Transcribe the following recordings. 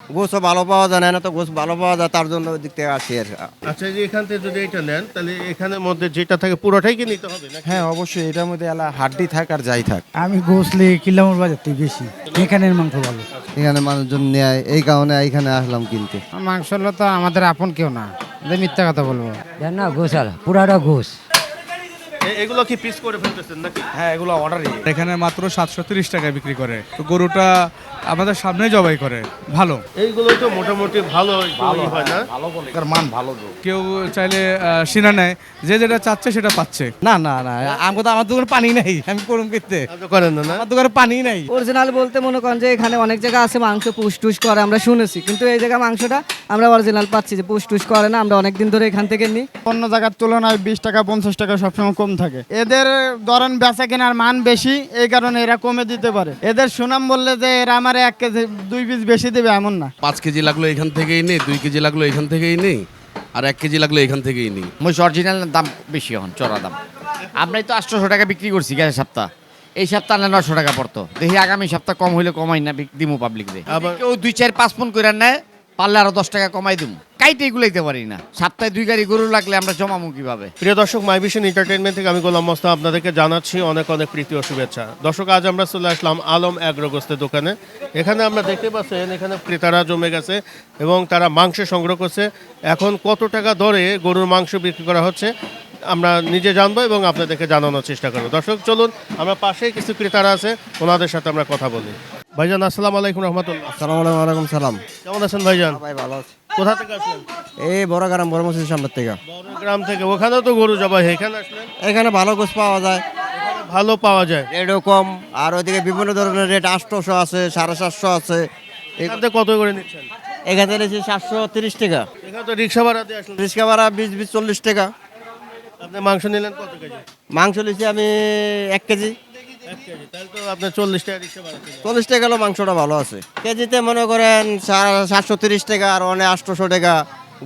গোছও ভালো পাওয়া যায় না না তো গোছ ভালো পাওয়া যায় তার জন্য ওই দিক থেকে আসি আর আচ্ছা যে এখান থেকে যদি এটা নেন তাহলে এখানের মধ্যে যেটা থাকে পুরোটাই কি নিতে হবে হ্যাঁ অবশ্যই এটার মধ্যে এলা হাড্ডি থাক আর যাই থাক। আমি গোসলে কিলামুর বাজার থেকে বেশি এখানের মাংস ভালো। এখানে মানুষজন নেয় এই কারণে এইখানে আসলাম কিনতে। মাংস হলো তো আমাদের আপন কেউ না যে মিথ্যা কথা বলব। না গোসাল পুরাটা গোস। এগুলো কি পিস করে ফেলতেছেন নাকি? হ্যাঁ এগুলো অর্ডারই এখানে মাত্র সাতশো তিরিশ টাকায় বিক্রি করে। তো গরুটা আমাদের সামনে জবাই করে। ভালো। এইগুলো তো মোটামুটি ভালো ভালো হয় না? ভালো মান ভালো কেউ চাইলে সিনা নেয়। যে যেটা চাচ্ছে সেটা পাচ্ছে। না না না আমাকে তো আমার দোকানে পানি নাই। আমি করতে আপনি করেন না আমার দোকানে পানি নাই। অরিজিনাল বলতে মনে করেন যে এখানে অনেক জায়গা আছে মাংস পুষ টুস করে আমরা শুনেছি। কিন্তু এই জায়গায় মাংসটা আমরা অরিজিনাল পাচ্ছি যে পুষ টুস করে না আমরা অনেকদিন ধরে এখান থেকে নিই। অন্য জায়গার তুলনায় বিশ টাকা পঞ্চাশ টাকা সবসময় কম থাকে। এদের ধরেন বেচা কেনার মান বেশি এই কারণে এরা কমে দিতে পারে। এদের সুনাম বললে যে এরা আমার এক কেজি দুই পিস বেশি দেবে এমন না। পাঁচ কেজি লাগল এখান থেকেই নেই দুই কেজি লাগল এখান থেকেই নেই আর এক কেজি লাগল এখান থেকেই নেই মই অরিজিনাল দাম বেশি এখন চড়া দাম। আমরাই তো আটশোশো টাকা বিক্রি করছি গেছে সপ্তাহ। এই সপ্তাহ আনলে নশো টাকা পড়তো। দেখি আগামী সপ্তাহ কম হইলে কমাই না বিক- দিমু পাবলিক দে আবার- কেউ দুই চার পাঁচ ফোন করে নেয় পারলে আরও দশ টাকা কমাই দিমু। কাইটে এগুলাইতে পারি না। সপ্তাহে দুই গাড়ি গরু লাগলে আমরা জমামু কীভাবে? প্রিয় দর্শক মাই ভিশন এন্টারটেনমেন্ট থেকে আমি গোলাম মোস্তাফা আপনাদেরকে জানাচ্ছি অনেক অনেক প্রীতি ও শুভেচ্ছা। দর্শক আজ আমরা চলে আসলাম আলম অ্যাগ্রোগোস্তের দোকানে। এখানে আমরা দেখতে পাচ্ছেন এখানে ক্রেতারা জমে গেছে এবং তারা মাংস সংগ্রহ করছে। এখন কত টাকা দরে গরুর মাংস বিক্রি করা হচ্ছে আমরা নিজে জানব এবং আপনাদেরকে জানানোর চেষ্টা করব। দর্শক চলুন আমরা পাশেই কিছু ক্রেতারা আছে ওনাদের সাথে আমরা কথা বলি। ভাইজান আসসালাম আলাইকুম রহমতুল্লাহ। আসসালামু আলাইকুম সালাম। কেমন আছেন ভাইজান? ভাই ভালো আছি। কোথা থেকে আসলেন? এই বড় গ্রাম বড় মসজিদ সামনের থেকে। গ্রাম থেকে। ওখানেও তো গরু জবাই। এখানে আসলেন? এখানে ভালো গোছ পাওয়া যায়। ভালো পাওয়া যায়। রেটও কম আর ওইদিকে বিভিন্ন ধরনের রেট আটশোশো আছে সাড়ে সাতশো আছে। এখান থেকে কত করে নিচ্ছেন? এখানে নিয়েছি সাতশো তিরিশ টাকা। এখানে তো রিক্সা ভাড়া দিয়ে আসলেন। রিক্সা ভাড়া বিশ বিশ চল্লিশ টাকা। আপনি মাংস নিলেন কত কেজি? মাংস নিয়েছি আমি এক কেজি। চল্লিশ টাকা হলো মাংসটা ভালো আছে। কেজিতে মনে করেন সাতশো তিরিশ টাকা আর অনেক আটশোশো টাকা।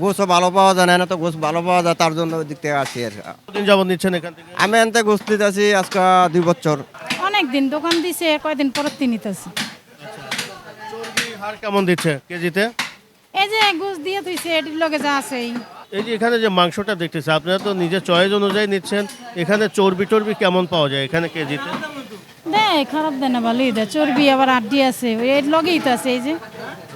গোছও ভালো পাওয়া যায় না না তো গোছ ভালো পাওয়া যায় তার জন্য ওই দিক থেকে আসি আর কতদিন যাবত নিচ্ছেন এখান থেকে? আমি এনতে গোছ দিতেছি আজকে দুই বছর। অনেক দিন দোকান দিছে কয়দিন পর তিনিতেছে চর্বির হার কেমন দিচ্ছে কেজিতে? এই যে গুছ দিয়ে তুইছে এটির লগে যা আছে এই। যে এখানে যে মাংসটা দেখতেছে আপনারা তো নিজের চয়েস অনুযায়ী নিচ্ছেন। এখানে চর্বি টর্বি কেমন পাওয়া যায় এখানে কেজিতে? দেয় খারাপ দেয় না ভালোই দেয়। চর্বি আবার আড্ডি আছে এর লগেই তো আছে এই যে।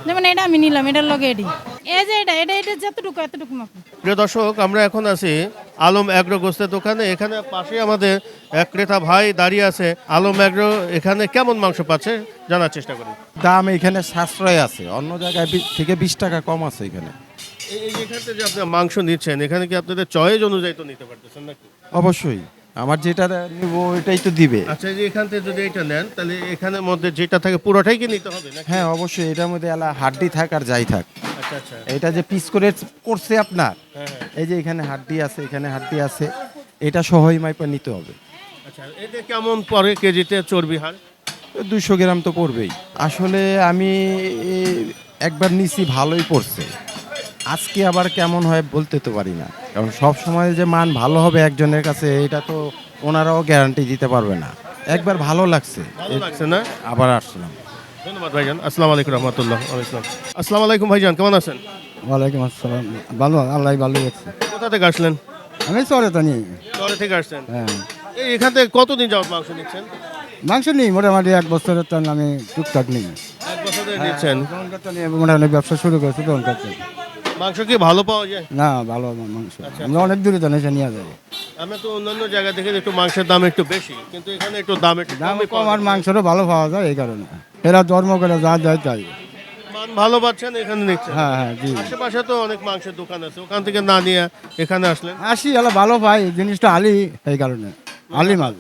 যেমন এটা আমি নিলাম এটার লগে এটি এই যে এটা এটা এটা যতটুকু এতটুকু মাপো। প্রিয় দর্শক আমরা এখন আছি আলম অ্যাগ্রো গোস্তের দোকানে। এখানে পাশে আমাদের এক ক্রেতা ভাই দাঁড়িয়ে আছে। আলম অ্যাগ্রো এখানে কেমন মাংস পাচ্ছে? জানার চেষ্টা করি। দাম এখানে সাশ্রয় আছে। অন্য জায়গায় বি- থেকে বিশ টাকা কম আছে এখানে। এই এই যে এখান যে আপনি মাংস নিচ্ছেন এখানে কি আপনাদের চয়েস অনুযায়ী তো নিতে পারতেছেন নাকি? অবশ্যই। আমার যেটা নিব এটাই তো দিবে। আচ্ছা এই যে এখান থেকে যদি এটা নেন তাহলে এখানের মধ্যে যেটা থাকে পুরোটাই কি নিতে হবে নাকি? হ্যাঁ অবশ্যই এটার মধ্যে এলা হাড্ডি থাক আর যাই থাক। আচ্ছা আচ্ছা। এটা যে পিস করে করছে আপনার হ্যাঁ হ্যাঁ। এই যে এখানে হাড্ডি আছে এখানে হাড্ডি আছে এটা সহই মাইপা নিতে হবে। আচ্ছা এতে কেমন পরে কেজিতে চর্বি হার দুশো গ্রাম তো পড়বেই। আসলে আমি একবার নিছি ভালোই পড়ছে। আজকে আবার কেমন হয় বলতে তো পারি না। কারণ সব সময় যে মান ভালো হবে একজনের কাছে এটা তো ওনারাও গ্যারান্টি দিতে পারবে না। একবার ভালো লাগছে। না? আবার আসলাম। ধন্যবাদ ভাইজান। আসসালামু আলাইকুম রহমতুল্লাহ আসসালাম আসসালামু আলাইকুম ভাইজান কেমন আছেন? ওয়ালাইকুম আসসালাম। ভালো আল্লাহ ভালো লাগছে কোথা থেকে আসলেন? আমি চলে তো নিই। শহরে থেকে আসছেন? হ্যাঁ। এই এখান থেকে কতদিন যাবত মাংস নিচ্ছেন? মাংস নিই মোটামুটি এক বছরের তো আমি টুকটাক নিই। এক বছর ধরে নিচ্ছেন? নিয়ে মোটামুটি ব্যবসা শুরু করেছি থেকে। মাংস কি ভালো পাওয়া যায়? না ভালো মাংস। আমরা অনেক দূরে নিয়ে যাই। আমরা তো অন্যান্য জায়গা থেকে একটু মাংসের দাম একটু বেশি কিন্তু এখানে একটু দাম একটু দাম কম আর মাংসটা ভালো পাওয়া যায় এই কারণে। এরা ধর্ম করে যা যায় তাই। মান ভালো পাচ্ছেন এখানে নিচ্ছেন? হ্যাঁ হ্যাঁ জি। আশেপাশে তো অনেক মাংসের দোকান আছে ওখান থেকে না নিয়ে এখানে আসলেন? আসি এলা ভালো পাই জিনিসটা আলি এই কারণে। আলি মাল।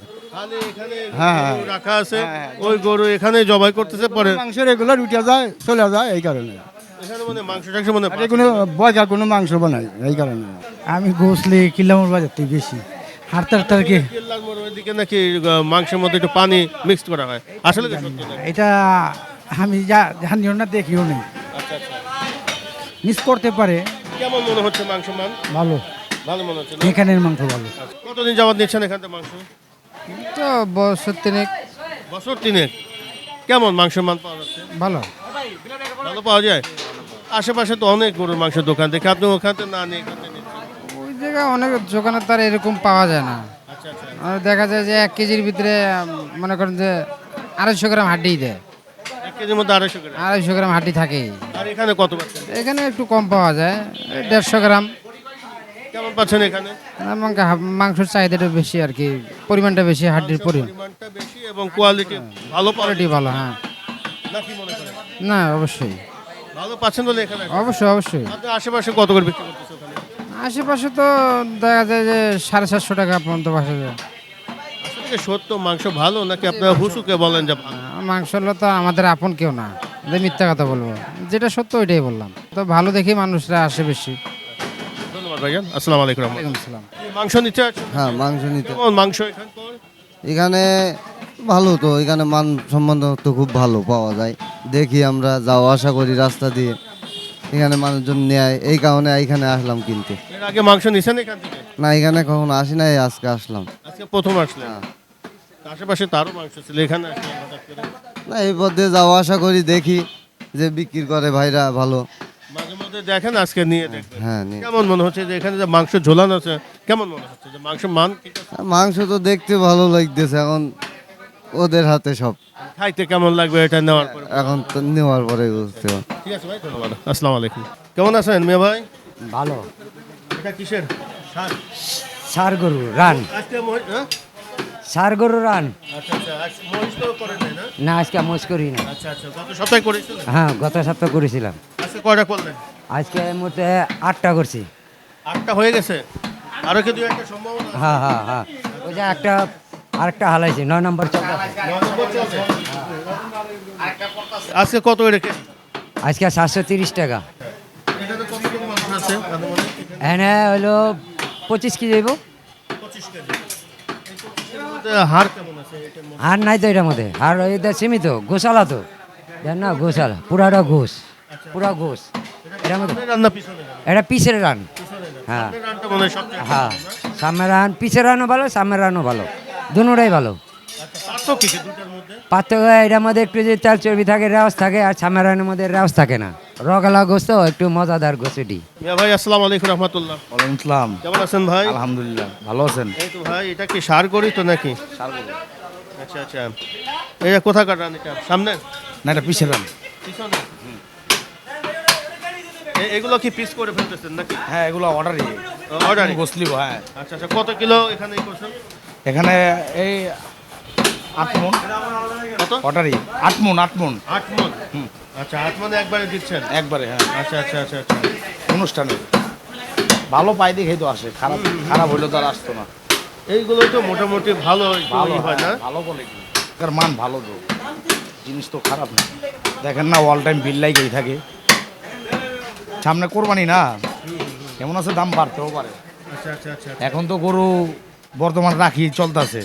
এখানে হ্যাঁ, রাখা আছে ওই গরু এখানে জবাই করতেছে পরে মাংস রেগুলার উঠে যায় চলে যায় এই কারণে। এখানে মানে মাংস টাংস মানে কোনো বয়কা কোনো মাংস বানাই এই কারণে। আমি গোসলে কিলামুর বাজার থেকে বেশি। হারতে হারতে আর কি কেল্লার মোড় ওইদিকে নাকি মাংসের মধ্যে একটু পানি মিক্সড করা হয়। আসলে? এটা আমি যা জানিও না দেখিও নেই। আচ্ছা আচ্ছা। মিস করতে পারে। কেমন মনে হচ্ছে মাংস মান ভালো। ভালো মনে হচ্ছে এখানের মাংস ভালো। আচ্ছা, কতদিন যাবত নিচ্ছেন এখান থেকে মাংস? তো বছর তিনেক। বছর তিনেক। কেমন মাংসের মান পাওয়া যাচ্ছে? ভালো। ভালো পাওয়া যায়? আশেপাশে তো অনেক গরুর মাংসের দোকান দেখে আপনি ওখান থেকে না নিয়ে এখান থেকে নিচ্ছেন। ওই জায়গায় অনেক দোকানের তার এরকম পাওয়া যায় না। আচ্ছা আচ্ছা আর দেখা যায় যে এক কেজির ভিতরে উম, মনে করেন যে আড়াইশো গ্রাম হাড্ডি দেয়। এক কেজির মধ্যে আড়াইশো গ্রাম। আড়াইশো গ্রাম হাড্ডি আর এখানে কত পাচ্ছেন? এখানে একটু কম পাওয়া যায় দেড়শো গ্রাম। কেমন পাচ্ছেন এখানে? এবং হা- মাংসের চাহিদাটা বেশি আর কি পরিমাণটা বেশি হাড্ডির পরিমাণ। পরিমাণটা বেশি এবং কোয়ালিটি ভালো পাওয়া কোয়ালিটি ভালো হ্যাঁ। মনে করেন? না অবশ্যই। ভালো পাচ্ছেন বলে এখানে? অবশ্যই অবশ্যই। আপনি আশেপাশে কত করে বিক্রি করতেছে ওখানে? আশেপাশে তো দেখা যায় যে সাড়ে চারশো টাকা পর্যন্ত বাসা যায়। আসলে সত্য মাংস ভালো নাকি আপনারা হুসুকে বলেন যে মাংস হলো তো আমাদের আপন কেউ না। যে মিথ্যা কথা বলব। যেটা সত্য ওইটাই বললাম। তো ভালো দেখে মানুষরা আসে বেশি। ধন্যবাদ ভাইজান। আসসালামু আলাইকুম ওয়ালাইকুম আসসালাম। মাংস নিতে হ্যাঁ মাংস নিতে। মাংস এখানে ভালো তো এখানে মান সম্মান তো খুব ভালো পাওয়া যায়। দেখি আমরা যাওয়া আসা করি রাস্তা দিয়ে এখানে মানুষজন নেয় এই কারণে এইখানে আসলাম কিনতে। এর আগে মাংস নিছেন এখান থেকে? না এখানে কখনো আসি নাই আজকে আসলাম। আজকে প্রথম আসলেন? আশেপাশে তারও মাংস ছিল এখানে আসলেন হঠাৎ করে। না এই পথে যাওয়া আসা করি দেখি যে বিক্রি করে ভাইরা ভালো। মাঝে মধ্যে দেখেন আজকে নিয়ে দেখবেন। হ্যাঁ নিয়ে। কেমন মনে হচ্ছে যে এখানে যে মাংস ঝোলানো আছে কেমন মনে হচ্ছে যে মাংস মান ঠিক আছে? মাংস তো দেখতে ভালো লাগতেছে এখন ওদের হাতে সব। খাইতে কেমন লাগবে এটা নেওয়ার পরে? এখন তো নেওয়ার পরে বুঝতে পারব। ঠিক আছে ভাই ধন্যবাদ। আসসালামু আলাইকুম। কেমন আছেন মেয়ে ভাই? ভালো। এটা কিসের? সার। সার গরু রান। আজকে মহি- হ্যাঁ? সার গরু রান। আচ্ছা আচ্ছা আজ মহিষ তো করেন নাই না? না আজকে মোজ করি না আচ্ছা আচ্ছা গত সপ্তাহে করেছিলেন? হ্যাঁ গত সপ্তাহ করেছিলাম। আজকে কয়টা করলেন? আজকে মধ্যে আটটা করছি। আটটা হয়ে গেছে? আরও কি দু একটা সম্ভাবনা আছে? হ্যাঁ হ্যাঁ হ্যাঁ। ওই যে একটা আরেকটা হালাইছি নয় নম্বর চলছে। আজকে কত রেখে আজকে সাতশো তিরিশ টাকা আনুমানিক? এনে হলো পঁচিশ কেজি মধ্যে? আর নাই তো এটার মধ্যে আর ওইটা সীমিত গোশালা তো দেখ না গোশালা পুরাটা ঘোষ পুরা ঘোষ এটার মধ্যে। এটা পিসের রান হ্যাঁ হয় হ্যাঁ? সামনের রান পিছের রানও ভালো সামনের রানও ভালো দুটাই ভালো। পার্থক্য কি কি দুটার মধ্যে? এটার মধ্যে একটু যে তেল চর্বি থাকে রেওয়াজ থাকে আর সামনের রানের মধ্যে রেওয়াজ থাকে না। রগালা গোস্ত একটু মজাদার গোস্ত ভাই আসসালামু আলাইকুম রহমতুল্লাহ। ওয়ালাইকুম সালাম। কেমন আছেন ভাই? আলহামদুলিল্লাহ ভালো আছেন? এই তো ভাই এটা কি সার করি তো নাকি? আচ্ছা আচ্ছা। এটা কোথাকার রান এটা? সামনে? না এটা পিছের রান পিছনে? এগুলো কি পিস করে ফেলতেছেন নাকি? হ্যাঁ এগুলো অর্ডারই অর্ডার গোসলিব হ্যাঁ। আচ্ছা আচ্ছা কত কিলো এখানে করছেন এখানে এই আট মন। কত? অর্ডারই আট মন আট মন। আট মন। আচ্ছা আট মনে একবারে দিচ্ছেন? একবারে হ্যাঁ। আচ্ছা আচ্ছা আচ্ছা আচ্ছা। অনুষ্ঠানে। ভালো পাই দেখেই তো আসে। খারাপ খারাপ হইলে তো আর আসতো না। এইগুলো তো মোটামুটি ভালো একটু ই হয় না? হ্যাঁ, ভালো কোয়ালিটি এর মান ভালো তো। জিনিস তো খারাপ না। দেখেন না অল টাইম বিল লাইগেই থাকে। সামনে কোরবানি না? কেমন আছে দাম বাড়তেও পারে। আচ্ছা আচ্ছা আচ্ছা। এখন তো গরু বর্তমান রাখি চলতেছে।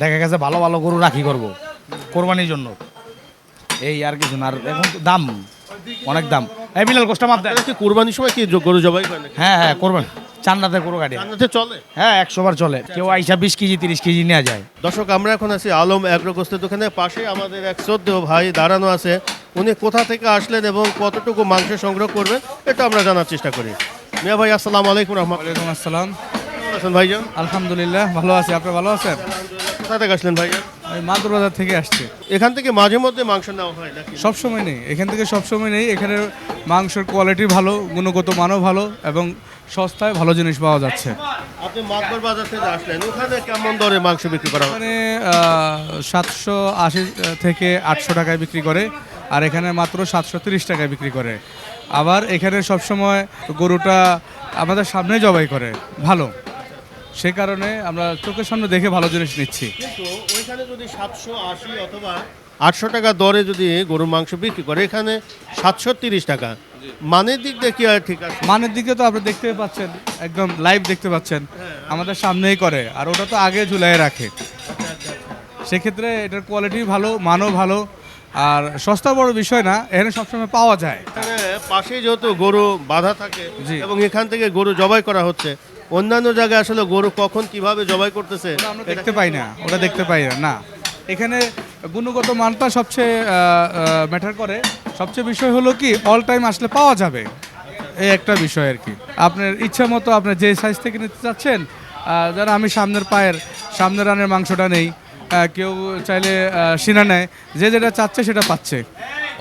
দেখা গেছে ভালো ভালো গরু রাখি করব কোরবানির জন্য। এই আর কিছু না আর এখন তো দাম অনেক দাম। এই বিলাল গোষ্ঠা মাপ দেয় কি কুরবানির সময় কি গরু জবাই নাকি? হ্যাঁ হ্যাঁ করবেন। চান্দাতে গরু গাড়ি রান্নাতে চলে? হ্যাঁ একশো বার চলে। কেউ আইসা বিশ কেজি তিরিশ কেজি নেওয়া যায়। দর্শক আমরা এখন আছি আলম অ্যাগ্রোগোস্তের দোকানে পাশে। আমাদের এক শ্রদ্ধেয় ভাই দাঁড়ানো আছে। উনি কোথা থেকে আসলেন এবং কতটুকু মাংস সংগ্রহ করবেন এটা আমরা জানার চেষ্টা করি। মিয়া ভাই আসসালামু আলাইকুম রহমান ওয়ালাইকুম আসসালাম। কেমন আছেন ভাইজান? আলহামদুলিল্লাহ ভালো আছি। আপনি ভালো আছেন? কোথা থেকে আসলেন ভাইজান? আমি মাদুর বাজার থেকে আসছি। এখান থেকে মাঝে মধ্যে মাংস নেওয়া হয় নাকি? সব সময় নেই। এখান থেকে সব সময় নেই। এখানে মাংসের কোয়ালিটি ভালো গুণগত মানও ভালো এবং সস্তায় ভালো জিনিস পাওয়া যাচ্ছে। আপনি মাতবর বাজার থেকে আসলেন। ওখানে কেমন দরে মাংস বিক্রি করা হয়? মানে সাতশো আশি থেকে আটশো টাকায় বিক্রি করে আর এখানে মাত্র সাতশো তিরিশ টাকায় বিক্রি করে। আবার এখানে সবসময় গরুটা আমাদের সামনে জবাই করে। ভালো। সে কারণে আমরা চোখের সামনে দেখে ভালো জিনিস নিচ্ছি। কিন্তু ওইখানে যদি সাতশো আশি অথবা আটশো টাকা দরে যদি গরুর মাংস বিক্রি করে এখানে সাতশো তিরিশ টাকা। মানের দিক দিয়ে কি আর ঠিক আছে? মানের দিকে তো আপনি দেখতে পাচ্ছেন একদম লাইভ দেখতে পাচ্ছেন। আমাদের সামনেই করে আর ওটা তো আগে ঝুলাই রাখে। সেক্ষেত্রে এটার কোয়ালিটি ভালো মানও ভালো আর সস্তা বড় বিষয় না এখানে সবসময় পাওয়া যায়। এখানে পাশে যেহেতু গরু বাঁধা থাকে জি। এবং এখান থেকে গরু জবাই করা হচ্ছে অন্যান্য জায়গায় আসলে গরু কখন কীভাবে জবাই করতেছে আমরা দেখতে পাই না, ওটা দেখতে পাই না না। এখানে গুণগত মানটা সবচেয়ে ম্যাটার করে। সবচেয়ে বিষয় হলো কি অল টাইম আসলে পাওয়া যাবে। এই একটা বিষয় আর কি। আপনার ইচ্ছা মতো আপনার যে সাইজ থেকে নিতে চাচ্ছেন যারা আমি সামনের পায়ের, সামনের রানের মাংসটা নেই কেউ চাইলে সিনা নেয়, যে যেটা চাচ্ছে সেটা পাচ্ছে।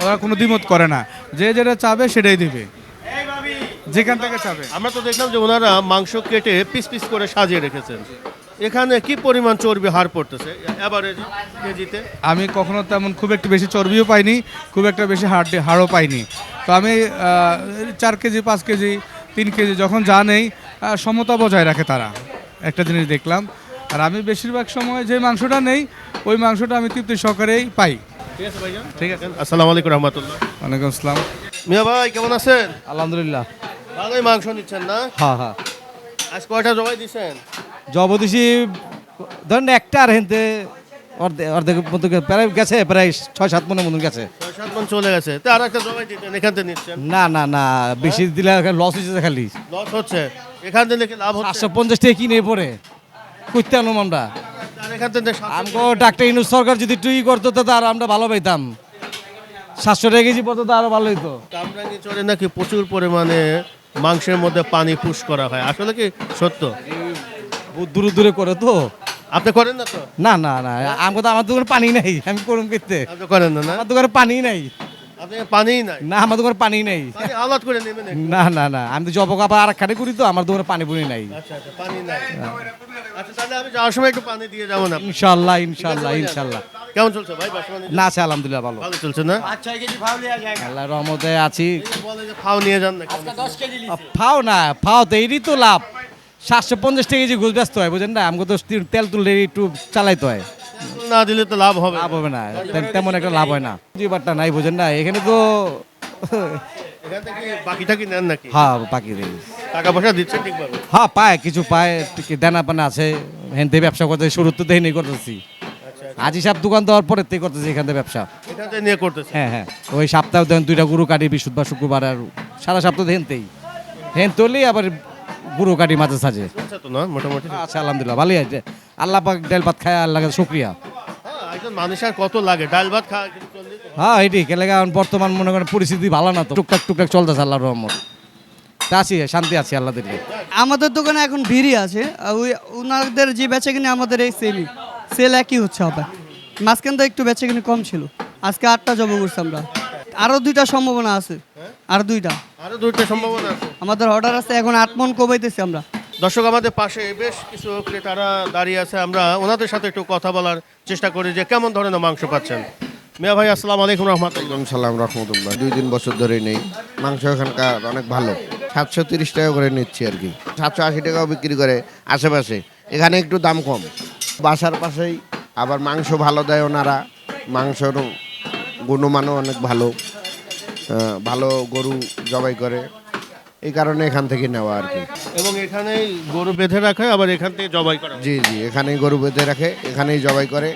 ওরা কোনো দ্বিমত করে না। যে যেটা চাবে সেটাই দিবে। যেখান থেকে চাবে। আমরা তো দেখলাম যে ওনারা মাংস কেটে পিস পিস করে সাজিয়ে রেখেছেন। এখানে কি পরিমাণ চর্বি হার পড়তেছে? এভারেজ কেজিতে? আমি কখনো তেমন খুব একটা বেশি চর্বিও পাইনি খুব একটা বেশি হাড় হাড়ও পাইনি। তো আমি চার কেজি পাঁচ কেজি তিন কেজি যখন যা নেই সমতা বজায় রাখে তারা। একটা জিনিস দেখলাম। আর আমি বেশিরভাগ সময় যে মাংসটা নেই ওই মাংসটা আমি তৃপ্তি সহকারেই পাই। ঠিক আছে ভাইজান। ঠিক আছে। আসসালামু আলাইকুম রহমতুল্লাহ। ওয়ালাইকুম আসসালাম। মিয়া ভাই কেমন আছেন? আলহামদুলিল্লাহ। ভালোই মাংস নিচ্ছেন না? হ্যাঁ হ্যাঁ আজ কয়টা জবাই দিছেন? জবদিশি ধরেন একটা আর হেনতে অর্ধেক অর্ধেক মতো গে- প্রায় গেছে প্রায় ছয় সাত মনের মতন গেছে। ছয় সাত মন চলে গেছে। তো আর একটা জবাই দিতেন এখান থেকে নিচ্ছেন? না না না বেশি দিলে লস হয়েছে খালি। লস হচ্ছে। এখান থেকে কি লাভ হচ্ছে? সাতশো পঞ্চাশ টাকা কিনে পড়ে। করতে আনুম আমরা। আর এখান থেকে সাতশো আমগো ডাক্তার ইনু সরকার যদি টুই করতো তো আর আমরা ভালো পাইতাম। সাতশো টাকা কেজি পড়তো তো আরও ভালো হইতো। কামরাঙ্গি চরে নাকি প্রচুর পরিমাণে মাংসের মধ্যে পানি পুশ করা হয়। আসলে কি সত্য? দূরে দূরে করে তো। আপনি করেন না তো? না না না আমাকে তো আমার দোকানে পানি নাই আমি করুন আপনি করেন না না? আমার দোকানে পানি নাই। আপনি পানিই নাই? না আমার দোকানে পানি নাই। আলাদ করে নেবেন না না না আমি তো জব আর খাটে করি তো আমার দোকানে পানি পুনি নাই। আচ্ছা আচ্ছা পানি নাই। আচ্ছা তাহলে আমি যাওয়ার সময় একটু পানি দিয়ে যাব না ইনশাল্লাহ ইনশাল্লাহ ইনশাল্লাহ। কেমন চলছে ভাই না আছে আলহামদুলিল্লাহ ভালো। ভালো চলছে না? আল্লাহ রহমতে আছি। বলে যে ফাও নিয়ে যান না? ফাও না ফাও তো এরই তো লাভ। সাতশো পঞ্চাশ টাকা কেজি ঘুষ ব্যস্ত হয় বুঝেন না? আমাকে তো তেল তুললে একটু চালাইতে হয়। না দিলে তো লাভ হবে লাভ হবে না তেমন একটা লাভ হয় না। জিবারটা নাই বুঝেন না? এখানে তো এখান থেকে বাকিটা কি নেন নাকি? হ্যাঁ দেয় টাকা পয়সা দিচ্ছেন ঠিকভাবে? হ্যাঁ পায় কিছু পায় ঠিক দেনা পানা আছে। হেনতে ব্যবসা করতে শুরু তো দেখিনি করতেছি। আজি সাপ দোকান দেওয়ার পরে থেকে করতেছি এখান থেকে ব্যবসা। থেকে নিয়ে করতেছে। হ্যাঁ হ্যাঁ। ওই সপ্তাহে দেন দুইটা গরু কাটি বৃহস্পতিবার শুক্রবার আর সারা সপ্তাহ হেনতেই। হেন তুললেই আবার গরু কাটি মাঝে সাজে তো না মোটামুটি। আচ্ছা আলহামদুলিল্লাহ ভালোই আছে আল্লাহ পাক ডাল ভাত খায় আল্লাহ শুক্রিয়া। হ্যাঁ, একজন মানুষের কত লাগে? ডাল ভাত খাওয়া হ্যাঁ। এটি কেলে বর্তমান মনে করেন পরিস্থিতি ভালো না তো। টুকটাক টুকটাক চলতেছে আল্লাহর রহমত। তা আছি শান্তি আছি আল্লাহ দিলে। আমাদের দোকানে এখন ভিড়ই আছে ওই ওনাদের যে বেচা কিনে আমাদের এই সেলই সেল একই হচ্ছে হবে? মাঝখান তো একটু বেচা কিনে কম ছিল। আজকে আটটা জব করছি আমরা। আরও দুইটা সম্ভাবনা আছে। আর দুইটা। আরও দুইটা সম্ভাবনা আছে। আমাদের অর্ডার আছে এখন আট মন কমাইতেছি আমরা। দর্শক আমাদের পাশে বেশ কিছু ক্রেতারা দাঁড়িয়ে আছে। আমরা ওনাদের সাথে একটু কথা বলার চেষ্টা করি যে কেমন ধরনের মাংস পাচ্ছেন। মিয়া ভাই আসসালামু আলাইকুম রহমতুল্লাহ। সালাম রহমতুল্লাহ। দুই তিন বছর ধরে নেই। মাংস এখানকার অনেক ভালো। সাতশো তিরিশ টাকা করে নিচ্ছি আর কি। সাতশো আশি টাকাও বিক্রি করে আশেপাশে। এখানে একটু দাম কম। বাসার পাশেই আবার মাংস ভালো দেয় ওনারা। মাংসর গুণমানও অনেক ভালো ভালো গরু জবাই করে। এই কারণে এখান থেকে নেওয়া আর কি। এবং এখানে গরু বেঁধে রাখে আবার এখান থেকে জবাই করে। জি জি এখানেই গরু বেঁধে রাখে এখানেই জবাই করে।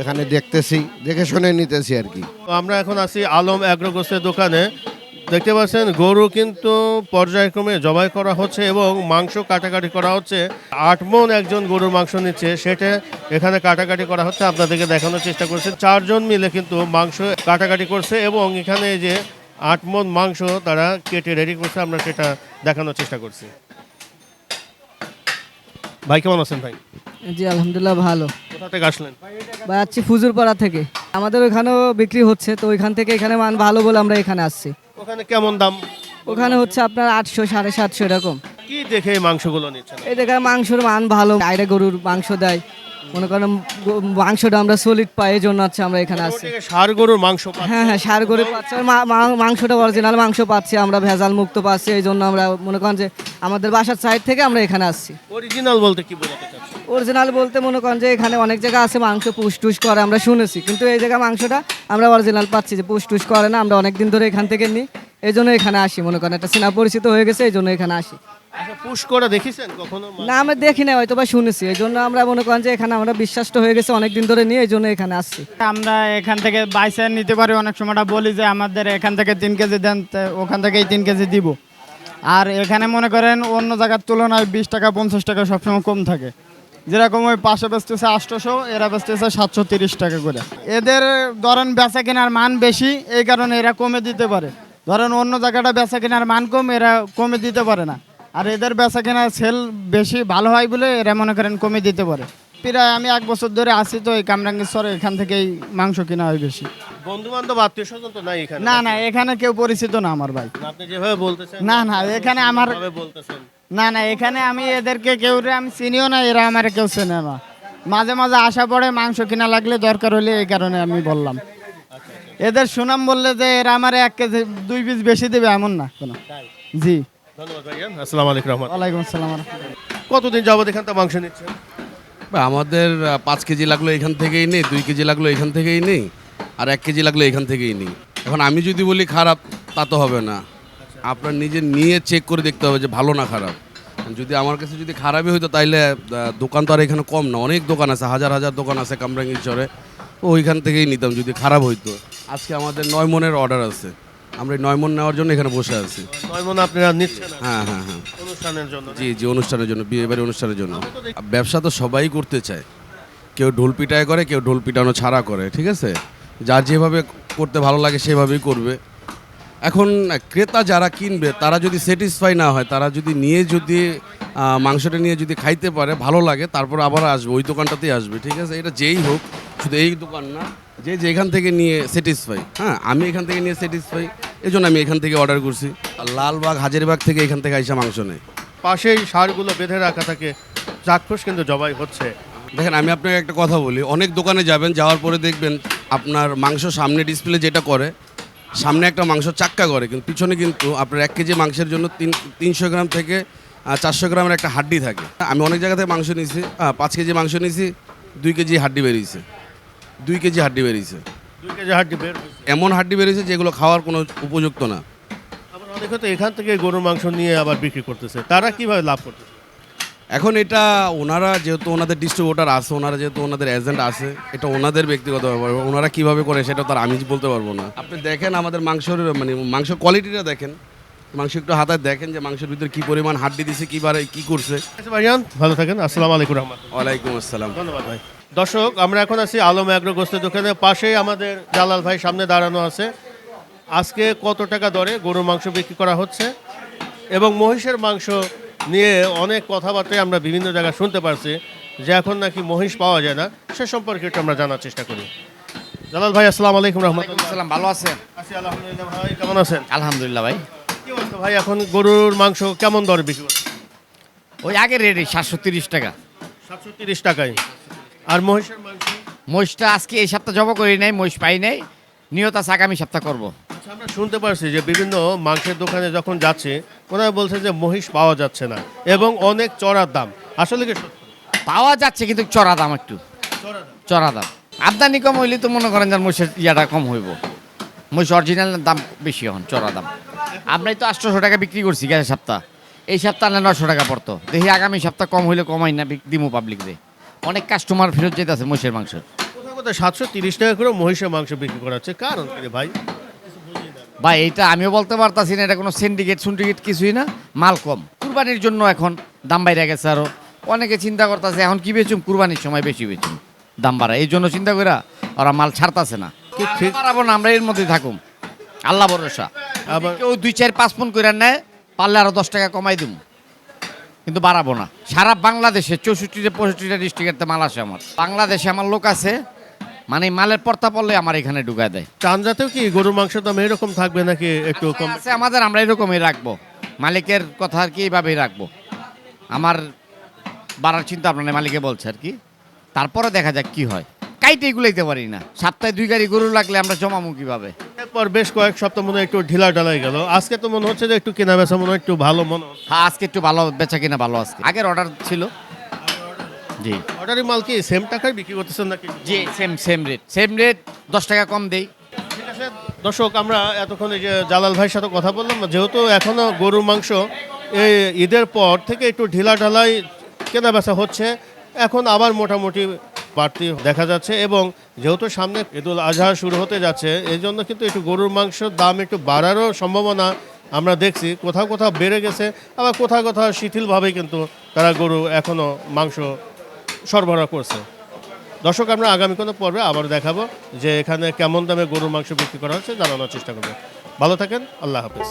এখানে দেখতেছি দেখে শুনে নিতেছি আর কি। তো আমরা এখন আছি আলম অ্যাগ্রোগোস্তের দোকানে। দেখতে পাচ্ছেন গরু কিন্তু পর্যায়ক্রমে জবাই করা হচ্ছে এবং মাংস কাটাকাটি করা হচ্ছে। আট মন একজন গরুর মাংস নিচ্ছে সেটা এখানে কাটাকাটি করা হচ্ছে। আপনাদেরকে দেখানোর চেষ্টা করছে চারজন মিলে কিন্তু মাংস কাটাকাটি করছে এবং এখানে যে আট মন মাংস তারা কেটে রেডি করছে আমরা সেটা দেখানোর চেষ্টা করছি। ভাই কেমন আছেন ভাই? জি আলহামদুলিল্লাহ ভালো। কোথা থেকে আসলেন? বা আছি ফুজুরপাড়া থেকে। আমাদের ওইখানেও বিক্রি হচ্ছে তো ওইখান থেকে এখানে মান ভালো বলে আমরা এখানে আসছি। ওখানে কেমন দাম? ওখানে হচ্ছে আপনার আটশো সাড়ে সাতশো এরকম। কি দেখে এই মাংসগুলো নিচ্ছেন? এই দেখে মাংসের মান ভালো। আইরা গরুর মাংস দেয়। মনে করেন মাংসটা আমরা সলিড পাই এই জন্য হচ্ছে আমরা এখানে আসছি ষাঁড় গরুর মাংস হ্যাঁ হ্যাঁ সার গরু পাচ্ছি। মাংসটা অরিজিনাল মাংস পাচ্ছি আমরা ভেজাল মুক্ত পাচ্ছি এই জন্য আমরা মনে করেন যে আমাদের বাসার সাইড থেকে আমরা এখানে আসছি। অরিজিনাল বলতে কি বোঝাতে অরিজিনাল বলতে মনে করেন যে এখানে অনেক জায়গা আছে মাংস পুষ টুস করে আমরা শুনেছি। কিন্তু এই জায়গায় মাংসটা আমরা অরিজিনাল পাচ্ছি যে পুষ টুস করে না আমরা অনেক দিন ধরে এখান থেকে নিই এই জন্য এখানে আসি মনে করেন একটা সিনা পরিচিত হয়ে গেছে এই জন্য এখানে আসি। আচ্ছা পুশ করে দেখিছেন কখনো না আমরা দেখি না হয়তো বা শুনেছি। এই জন্য আমরা মনে করেন যে এখানে আমরা বিশ্বাসটা হয়ে গেছে অনেক দিন ধরে নিয়ে এই জন্য এখানে আসছি। আমরা এখান থেকে বাইসে নিতে পারি অনেক সময়টা বলি যে আমাদের এখান থেকে তিন কেজি দেন তো ওখান থেকেই তিন কেজি দিব। আর এখানে মনে করেন অন্য জায়গার তুলনায় বিশ টাকা পঞ্চাশ টাকা সবসময় কম থাকে। যেরকম ওই পাশে বেচতেছে আটশোশো এরা বেচতেছে সাতশো তিরিশ টাকা করে। এদের ধরেন বেচা কেনার মান বেশি এই কারণে এরা কমে দিতে পারে। ধরেন অন্য জায়গাটা বেচা কেনার মান কম এরা কমে দিতে পারে না। আর এদের বেচা কেনার সেল বেশি ভালো হয় বলে এরা মনে করেন কমে দিতে পারে। প্রায় আমি এক বছর ধরে আসি তো এই কামরাঙ্গেশ্বরে এখান থেকেই মাংস কেনা হয় বেশি। বন্ধু বান্ধব আত্মীয় স্বজন তো নাই এখানে না না এখানে কেউ পরিচিত না আমার ভাই। আপনি যেভাবে বলতেছেন না না এখানে আমার বলতেছেন। না না এখানে আমি এদেরকে কেউ আমি চিনিও না এরা আমার কেউ চেনে না। মাঝে মাঝে আসা পড়ে মাংস কিনা লাগলে দরকার হলে এই কারণে আমি বললাম। এদের সুনাম বললে যে এরা আমার এক কেজি দুই পিস বেশি দেবে এমন না কোনো। জি। ধন্যবাদ ভাইয়া। আসসালামু আলাইকুম রহমান ওয়ালাইকুম আসসালাম রহমতুল্লাহ। কতদিন যাবত এখান থেকে মাংস নিচ্ছেন? আমাদের পাঁচ কেজি লাগল এখান থেকেই নেই দুই কেজি লাগল এখান থেকেই নেই আর এক কেজি লাগল এখান থেকেই নেই। এখন আমি যদি বলি খারাপ তা তো হবে না। আপনার নিজে নিয়ে চেক করে দেখতে হবে যে ভালো না খারাপ। যদি আমার কাছে যদি খারাপই হইতো তাইলে দোকান তো আর এখানে কম না অনেক দোকান আছে হাজার হাজার দোকান আছে কামরাঙ্গীরচরে ওইখান থেকেই নিতাম যদি খারাপ হইতো। আজকে আমাদের নয় মনের অর্ডার আছে। আমরা নয়মন নেওয়ার জন্য এখানে বসে আছি। নয় মনে আপনারা নিচ্ছেন হ্যাঁ হ্যাঁ হ্যাঁ। অনুষ্ঠানের জন্য। জি জি অনুষ্ঠানের জন্য বিয়ে বাড়ি অনুষ্ঠানের জন্য। ব্যবসা তো সবাই করতে চায়। কেউ ঢোল পিটায় করে কেউ ঢোল পিটানো ছাড়া করে ঠিক আছে? যার যেভাবে করতে ভালো লাগে সেভাবেই করবে। এখন ক্রেতা যারা কিনবে তারা যদি স্যাটিসফাই না হয় তারা যদি নিয়ে যদি মাংসটা নিয়ে যদি খাইতে পারে ভালো লাগে তারপর আবার আসবে ওই দোকানটাতেই আসবে ঠিক আছে? এটা যেই হোক শুধু এই দোকান না যে যে এখান থেকে নিয়ে স্যাটিসফাই হ্যাঁ আমি এখান থেকে নিয়ে স্যাটিসফাই এই জন্য আমি এখান থেকে অর্ডার করছি। আর লালবাগ হাজারিবাগ থেকে এখান থেকে আইসা মাংস নেই। পাশেই সারগুলো বেঁধে রাখা থাকে। চাক্ষুষ কিন্তু জবাই হচ্ছে। দেখেন আমি আপনাকে একটা কথা বলি অনেক দোকানে যাবেন যাওয়ার পরে দেখবেন আপনার মাংস সামনে ডিসপ্লে যেটা করে সামনে একটা মাংস চাক্কা করে কিন্তু পিছনে কিন্তু আপনার এক কেজি মাংসের জন্য তিন তিনশো গ্রাম থেকে চারশো গ্রামের একটা হাড্ডি থাকে। আমি অনেক জায়গা থেকে মাংস নিয়েছি পাঁচ কেজি মাংস নিয়েছি দুই কেজি হাড্ডি বেরিয়েছে। দুই কেজি হাড্ডি বেরিয়েছে। দুই কেজি হাড্ডি বের হয়েছে। এমন হাড্ডি বেরিয়েছে যেগুলো খাওয়ার কোনো উপযুক্ত না। আবার অনেকে তো এখান থেকে গরুর মাংস নিয়ে আবার বিক্রি করতেছে। তারা কীভাবে লাভ করতেছে? এখন এটা ওনারা যেহেতু ওনাদের ডিস্ট্রিবিউটার আছে ওনারা যেহেতু ওনাদের এজেন্ট আছে এটা ওনাদের ব্যক্তিগত ব্যাপার। ওনারা কীভাবে করে সেটা তার আমি বলতে পারব না। আপনি দেখেন আমাদের মাংসর মানে মাংস কোয়ালিটিটা দেখেন। মাংস একটু হাতায় দেখেন যে মাংসের ভিতরে কি পরিমাণ হাড্ডি দিছে কি বারে কি করছে। আচ্ছা ভাইজান ভালো থাকেন। আসসালামু আলাইকুম রহমান ওয়ালাইকুম আসসালাম। ধন্যবাদ ভাই। দর্শক আমরা এখন আছি আলম অ্যাগ্রো গোস্তের দোকানের পাশেই। আমাদের জালাল ভাই সামনে দাঁড়ানো আছে। আজকে কত টাকা দরে গরুর মাংস বিক্রি করা হচ্ছে? এবং মহিষের মাংস নিয়ে অনেক কথাবার্তায় আমরা বিভিন্ন জায়গায় শুনতে পারছি যে এখন নাকি মহিষ পাওয়া যায় না। সে সম্পর্কে একটু আমরা জানার চেষ্টা করি। জালাল ভাই আসসালামু আলাইকুম রহমতুল্লাহ। ভালো আছেন? আছি আলহামদুলিল্লাহ ভাই কেমন আছেন? আলহামদুলিল্লাহ ভাই। কি অবস্থা ভাই এখন গরুর মাংস কেমন দরে বিক্রি ওই আগে রেডি সাতশো তিরিশ টাকা। সাতশো তিরিশ টাকায়। আর মহিষের মাংস? মহিষটা আজকে এই সপ্তাহ জব করি নাই মহিষ পাই নাই। নিয়ত আছে আগামী সপ্তাহ করব। আচ্ছা, আমরা শুনতে পারছি যে বিভিন্ন মাংসের দোকানে যখন যাচ্ছে ওনারা বলছে যে মহিষ পাওয়া যাচ্ছে না এবং অনেক চড়ার দাম। আসলে কি সত্যি? পাওয়া যাচ্ছে কিন্তু চড়া দাম একটু। চড়া দাম। চড়া দাম। আমদানি কম হইলে তো মনে করেন যে মহিষের ইয়াটা কম হইব। মহিষ অরিজিনাল দাম বেশি হন চড়া দাম। আমরাই তো আটশোশো টাকা বিক্রি করছি গেছে সপ্তাহ। এই সপ্তাহ আনলে নশো টাকা পড়তো। দেখি আগামী সপ্তাহ কম হইলে কমাই না বিক- দিমু পাবলিক দে। অনেক কাস্টমার ফেরত যেতেছে মহিষের মাংসের কোথাও কোথাও সাতশো তিরিশ টাকা করে মহিষের মাংস বিক্রি করা হচ্ছে। কারণ কি রে ভাই? ভাই এটা আমিও বলতে পারতাছি না এটা কোনো সিন্ডিকেট সুন্ডিকেট কিছুই না মাল কম। কুরবানির জন্য এখন দাম বাইরে গেছে আরও। অনেকে চিন্তা করতেছে এখন কি বেচুম? কুরবানির সময় বেশি বেচুম দাম বাড়া এই জন্য চিন্তা করে ওরা মাল ছাড়তাছে না। ঠিক? পারাবো না আমরা এর মধ্যে থাকুম। আল্লাহ ভরসা। আবার কেউ দুই চার পাঁচ ফোন করে নেয় পারলে আরও দশ টাকা কমাই দিব কিন্তু বাড়াবো না। সারা বাংলাদেশে চৌষট্টিটা পঁয়ষট্টিটা ডিস্ট্রিক্টের মাল আসে আমার। বাংলাদেশে আমার লোক আছে মানে মালের পর্তা পড়লে আমার এখানে ঢুকায় দেয়। চান্দাতেও কি গরুর মাংসের দাম এরকম থাকবে নাকি একটু কম? আছে আমাদের আমরা এরকমই রাখব। মালিকের কথা আর কি এইভাবেই রাখব। আমার বাড়ার চিন্তা আপনার মালিকে বলছে আর কি। তারপরে দেখা যাক কি হয়। কাইটে এগুলাইতে পারি না। সপ্তাহে দুই গাড়ি গরু লাগলে আমরা জমামু কীভাবে? এরপর বেশ কয়েক সপ্তাহ মনে হয় একটু ঢিলা ঢালাই গেল। আজকে তো মনে হচ্ছে যে একটু কেনা বেচা মনে হয় একটু ভালো মনে হচ্ছে। হ্যাঁ আজকে একটু ভালো বেচা কিনা ভালো আজকে। আগের অর্ডার ছিল। জি। অর্ডারি মাল কি সেম টাকায় বিক্রি করতেছেন নাকি? জি same same rate same rate দশ টাকা কম দেই। ঠিক আছে দর্শক আমরা এতক্ষণ এই যে জালাল ভাইয়ের সাথে কথা বললাম যেহেতু এখনও গরুর মাংস এই ঈদের পর থেকে একটু ঢিলা ঢালাই কেনা বেচা হচ্ছে এখন আবার মোটামুটি বাড়তি দেখা যাচ্ছে এবং যেহেতু সামনে ঈদুল আজহা শুরু হতে যাচ্ছে এই জন্য কিন্তু একটু গরুর মাংসের দাম একটু বাড়ারও সম্ভাবনা আমরা দেখছি। কোথাও কোথাও বেড়ে গেছে, আবার কোথাও কোথাও শিথিলভাবে কিন্তু তারা গরু এখনও মাংস সরবরাহ করছে। দর্শক, আমরা আগামী কোনো পর্বে আবার দেখাবো যে এখানে কেমন দামে গরুর মাংস বিক্রি করা হচ্ছে, জানানোর চেষ্টা করব। ভালো থাকেন, আল্লাহ হাফেজ।